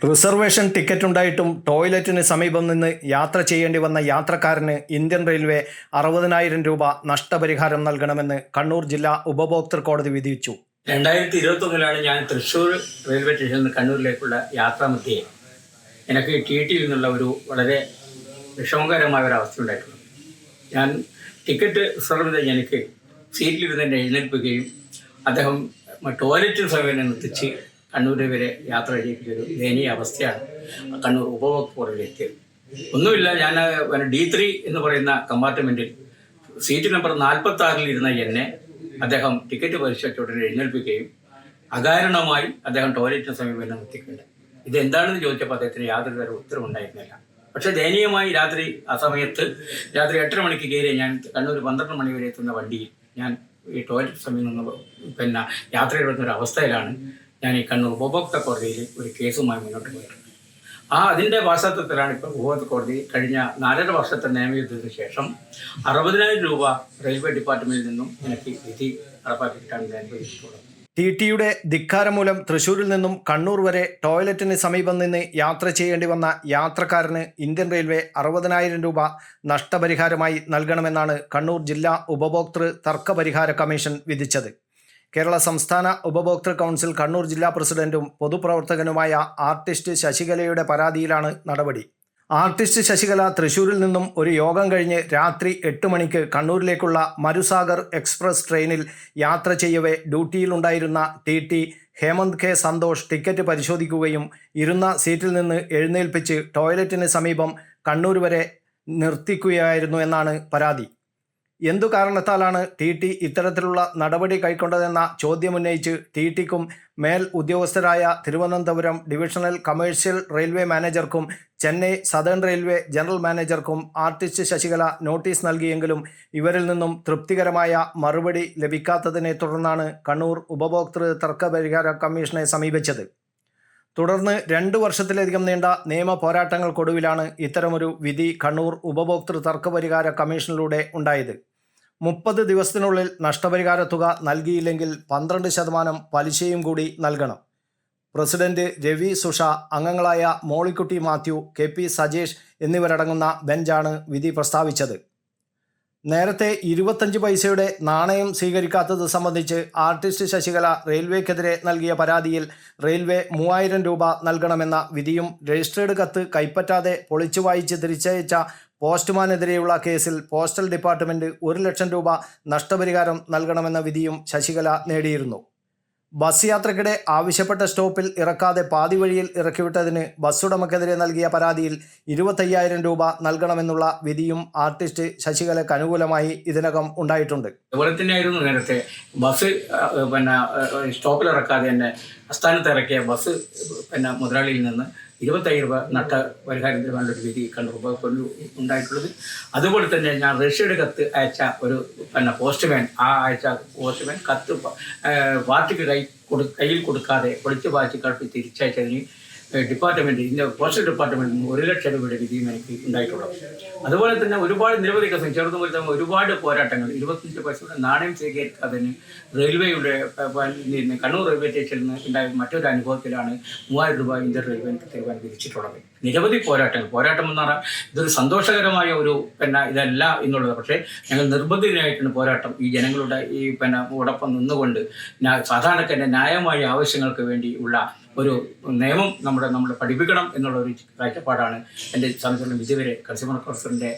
Reservation ticket ഉണ്ടായിട്ടും ടോയ്ലറ്റിന് സമീപം നിന്ന് യാത്ര ചെയ്യേണ്ടി വന്ന യാത്രക്കാരന് ഇന്ത്യൻ റെയിൽവേ അറുപതിനായിരം രൂപ നഷ്ടപരിഹാരം നൽകണമെന്ന് കണ്ണൂർ ജില്ലാ ഉപഭോക്തൃ കോടതി വിധിച്ചു. രണ്ടായിരത്തി ഇരുപത്തി ഒന്നിലാണ് ഞാൻ തൃശ്ശൂർ റെയിൽവേ സ്റ്റേഷനിൽ നിന്ന് കണ്ണൂരിലേക്കുള്ള യാത്രാമധ്യേ എനിക്ക് ടി ടിയിൽ നിന്നുള്ള ഒരു വളരെ വിഷമകരമായ ഒരു അവസ്ഥ ഉണ്ടായിട്ടുള്ളത് ഞാൻ ടിക്കറ്റ് റിസർവ് ചെയ്ത എനിക്ക് സീറ്റിലിരുന്ന് എഴുന്നേൽപ്പിക്കുകയും അദ്ദേഹം ടോയ്ലറ്റിന് സമയം എത്തിച്ച് കണ്ണൂർ വരെ യാത്ര ചെയ്യിപ്പിച്ചൊരു ദയനീയ അവസ്ഥയാണ് കണ്ണൂർ ഉപഭോക്തൃ കോടതിയിൽ എത്തിയത് ഒന്നുമില്ല ഞാൻ ഡി ത്രീ എന്ന് പറയുന്ന കമ്പാർട്ട്മെന്റിൽ സീറ്റ് നമ്പർ നാൽപ്പത്തി ആറിൽ ഇരുന്ന എന്നെ അദ്ദേഹം ടിക്കറ്റ് പരിശോധിച്ച ഉടനെ എഴുന്നേൽപ്പിക്കുകയും അകാരണമായി അദ്ദേഹം ടോയ്ലറ്റിന് സമീപം ഇത് എന്താണെന്ന് ചോദിച്ചപ്പോൾ അദ്ദേഹത്തിന് യാതൊരു തരം ഉത്തരവുണ്ടായിരുന്നില്ല പക്ഷേ ദയനീയമായി രാത്രി ആ സമയത്ത് രാത്രി എട്ടര മണിക്ക് കയറി ഞാൻ കണ്ണൂർ പന്ത്രണ്ട് മണി വരെ എത്തുന്ന വണ്ടിയിൽ ഞാൻ ഈ ടോയ്ലറ്റ് സമയം നിന്ന് പിന്നെ യാത്ര ചെയ്യുന്ന ഒരു അവസ്ഥയിലാണ് ഞാൻ ഈ കണ്ണൂർ ഉപഭോക്തൃ കോടതിയിൽ ഒരു കേസുമായി മുന്നോട്ട് പോയിട്ടുണ്ട്. ആ അതിന്റെ പശ്ചാത്തലത്തിലാണ് ഇപ്പോൾ ഉപഭോക്തൃ കോടതി കഴിഞ്ഞ നാലര വർഷത്തെ നിയമയുദ്ധത്തിന് ശേഷം അറുപതിനായിരം രൂപ റെയിൽവേ ഡിപ്പാർട്ട്മെന്റിൽ നിന്നും എനിക്ക് വിധി നടപ്പാക്കിയിട്ടാണ് ഞാൻ ഉപയോഗിച്ചിട്ടുള്ളത് ടി ടിയുടെ ധിക്കാരം മൂലം തൃശൂരിൽ നിന്നും കണ്ണൂർ വരെ ടോയ്ലറ്റിന് സമീപം നിന്ന് യാത്ര ചെയ്യേണ്ടി വന്ന യാത്രക്കാരന് ഇന്ത്യൻ റെയിൽവേ അറുപതിനായിരം രൂപ നഷ്ടപരിഹാരമായി നൽകണമെന്നാണ് കണ്ണൂർ ജില്ലാ ഉപഭോക്തൃ തർക്ക കമ്മീഷൻ വിധിച്ചത്. കേരള സംസ്ഥാന ഉപഭോക്തൃ കൗൺസിൽ കണ്ണൂർ ജില്ലാ പ്രസിഡന്റും പൊതുപ്രവർത്തകനുമായ ആർട്ടിസ്റ്റ് ശശികലയുടെ പരാതിയിലാണ് നടപടി. ആർട്ടിസ്റ്റ് ശശികല തൃശൂരിൽ നിന്നും ഒരു യോഗം കഴിഞ്ഞ് രാത്രി എട്ട് മണിക്ക് കണ്ണൂരിലേക്കുള്ള മരുസാഗർ എക്സ്പ്രസ് ട്രെയിനിൽ യാത്ര ചെയ്യവേ ഡ്യൂട്ടിയിലുണ്ടായിരുന്ന T T Hemanth K Santhosh ticket പരിശോധിക്കുകയും ഇരുന്ന സീറ്റിൽ നിന്ന് എഴുന്നേൽപ്പിച്ച് ടോയ്ലറ്റിന് സമീപം കണ്ണൂർ വരെ നിർത്തിക്കുകയായിരുന്നു എന്നാണ് പരാതി. എന്തു കാരണത്താലാണ് ടി ടി ഇത്തരത്തിലുള്ള നടപടി കൈക്കൊണ്ടതെന്ന ചോദ്യമുന്നയിച്ച് ടി ടിക്കും മേൽ ഉദ്യോഗസ്ഥരായ തിരുവനന്തപുരം ഡിവിഷണൽ കമേഴ്ഷ്യൽ റെയിൽവേ മാനേജർക്കും ചെന്നൈ സദേൺ റെയിൽവേ ജനറൽ മാനേജർക്കും ആർട്ടിസ്റ്റ് ശശികല നോട്ടീസ് നൽകിയെങ്കിലും ഇവരിൽ നിന്നും തൃപ്തികരമായ മറുപടി ലഭിക്കാത്തതിനെ തുടർന്നാണ് കണ്ണൂർ ഉപഭോക്തൃ തർക്ക പരിഹാര കമ്മീഷനെ സമീപിച്ചത്. തുടർന്ന് രണ്ട് വർഷത്തിലധികം നീണ്ട നിയമ പോരാട്ടങ്ങൾക്കൊടുവിലാണ് ഇത്തരമൊരു വിധി കണ്ണൂർ ഉപഭോക്തൃ തർക്കപരിഹാര കമ്മീഷനിലൂടെ ഉണ്ടായത്. മുപ്പത് ദിവസത്തിനുള്ളിൽ നഷ്ടപരിഹാര തുക നൽകിയില്ലെങ്കിൽ പന്ത്രണ്ട് ശതമാനം പലിശയും കൂടി നൽകണം. പ്രസിഡന്റ് രവി സുഷ അംഗങ്ങളായ മോളിക്കുട്ടി മാത്യു കെ പി സജേഷ് എന്നിവരടങ്ങുന്ന ബെഞ്ചാണ് വിധി പ്രസ്താവിച്ചത്. നേരത്തെ ഇരുപത്തഞ്ച് പൈസയുടെ നാണയം സ്വീകരിക്കാത്തത് സംബന്ധിച്ച് ആർട്ടിസ്റ്റ് ശശികല റെയിൽവേക്കെതിരെ നൽകിയ പരാതിയിൽ റെയിൽവേ മൂവായിരം രൂപ നൽകണമെന്ന വിധിയും രജിസ്റ്റേർഡ് കത്ത് കൈപ്പറ്റാതെ പൊളിച്ചു വായിച്ച് തിരിച്ചയച്ച പോസ്റ്റ്മാനെതിരെയുള്ള കേസിൽ പോസ്റ്റൽ ഡിപ്പാർട്ട്മെന്റ് ഒരു ലക്ഷം രൂപ നഷ്ടപരിഹാരം നൽകണമെന്ന വിധിയും ശശികല നേടിയിരുന്നു. ബസ് യാത്രക്കിടെ ആവശ്യപ്പെട്ട സ്റ്റോപ്പിൽ ഇറക്കാതെ പാതി വഴിയിൽ ഇറക്കിവിട്ടതിന് ബസ് ഉടമക്കെതിരെ നൽകിയ പരാതിയിൽ ഇരുപത്തയ്യായിരം രൂപ നൽകണമെന്നുള്ള വിധിയും ആർട്ടിസ്റ്റ് ശശികലയ്ക്ക് അനുകൂലമായി ഇതിനകം ഉണ്ടായിട്ടുണ്ട്. അതുപോലെ തന്നെയായിരുന്നു നേരത്തെ ബസ് പിന്നെ സ്റ്റോപ്പിൽ ഇറക്കാതെ തന്നെ അസ്ഥാനത്ത് ഇറക്കിയ ബസ് പിന്നെ മുതലാളിയിൽ നിന്ന് ഇരുപത്തയ്യായിരം രൂപ നട്ട പരിഹാരത്തിന് വേണ്ടൊരു വിധി കണ്ണൂർ കൊല്ലു ഉണ്ടായിട്ടുള്ളത്. അതുപോലെ തന്നെ ഞാൻ റഷ്യയുടെ കത്ത് അയച്ച ഒരു പിന്നെ പോസ്റ്റ്മാൻ ആ അയച്ച പോസ്റ്റ്മാൻ കത്ത് പാർട്ടിക്ക് കൈ കൊടു കയ്യിൽ കൊടുക്കാതെ പൊളിച്ച് വായിച്ച് കളപ്പി തിരിച്ചയച്ചതിന് ഡിപ്പാർട്ട്മെന്റ് ഇന്ത്യ പോസ്റ്റൽ ഡിപ്പാർട്ട്മെന്റിൽ നിന്ന് ഒരു ലക്ഷം രൂപയുടെ വിധിയും എനിക്ക് ഉണ്ടായിട്ടുള്ളത് അതുപോലെ തന്നെ ഒരുപാട് നിരവധി കേസുകൾ ചെറുതും വലുതും ഒരുപാട് പോരാട്ടങ്ങൾ. ഇരുപത്തഞ്ച് പൈസയുടെ നാണയം സ്വീകരിക്കാതെ റെയിൽവേയുടെ കണ്ണൂർ റെയിൽവേ സ്റ്റേഷനിൽ നിന്ന് ഉണ്ടായ മറ്റൊരു അനുഭവത്തിലാണ് മൂവായിരം രൂപ ഇന്ത്യൻ റെയിൽവേ തീരുമാനം വിധിച്ചിട്ടുള്ളത് നിരവധി പോരാട്ടങ്ങൾ. പോരാട്ടം എന്ന് പറഞ്ഞാൽ ഇതൊരു സന്തോഷകരമായ ഒരു പിന്നെ ഇതല്ല എന്നുള്ളത്. പക്ഷേ ഞങ്ങൾ നിർബന്ധിതനായിട്ടാണ് പോരാട്ടം. ഈ ജനങ്ങളുടെ ഈ പിന്നെ ഉടപ്പം നിന്നുകൊണ്ട് സാധാരണക്കാരന്റെ ന്യായമായ ആവശ്യങ്ങൾക്ക് വേണ്ടി ഉള്ള ഒരു നിയമം നമ്മുടെ നമ്മൾ പഠിപ്പിക്കണം എന്നുള്ള ഒരു കാഴ്ചപ്പാടാണ് എന്റെ സംബന്ധിച്ചിടത്തോളം ഇതുവരെ കൺസ്യൂമർ കൗൺസിലിന്റെ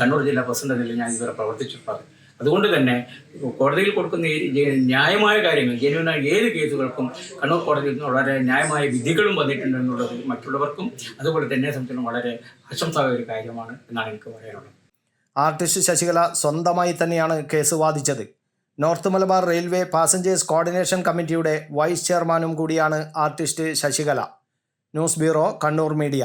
കണ്ണൂർ ജില്ലാ പ്രസിഡന്റ് നിലയിൽ ഞാൻ ഇതുവരെ പ്രവർത്തിച്ചിട്ടുള്ളത്. അതുകൊണ്ട് തന്നെ കോടതിയിൽ കൊടുക്കുന്ന ന്യായമായ കാര്യങ്ങൾ ജനുവിനായ ഏത് കേസുകൾക്കും കണ്ണൂർ കോടതിയിൽ നിന്ന് വളരെ ന്യായമായ വിധികളും വന്നിട്ടുണ്ട് എന്നുള്ളത് മറ്റുള്ളവർക്കും അതുപോലെ തന്നെ സംബന്ധിച്ചിടത്തോളം വളരെ ആശംസായ ഒരു കാര്യമാണ് എന്നാണ് എനിക്ക് പറയാനുള്ളത്. ആർട്ടിസ്റ്റ് ശശികല സ്വന്തമായി തന്നെയാണ് case വാദിച്ചത്. North Malabar railway passengers coordination കമ്മിറ്റിയുടെ വൈസ് ചെയർമാനും കൂടിയാണ് artist Sasikala. News bureau Kannur media.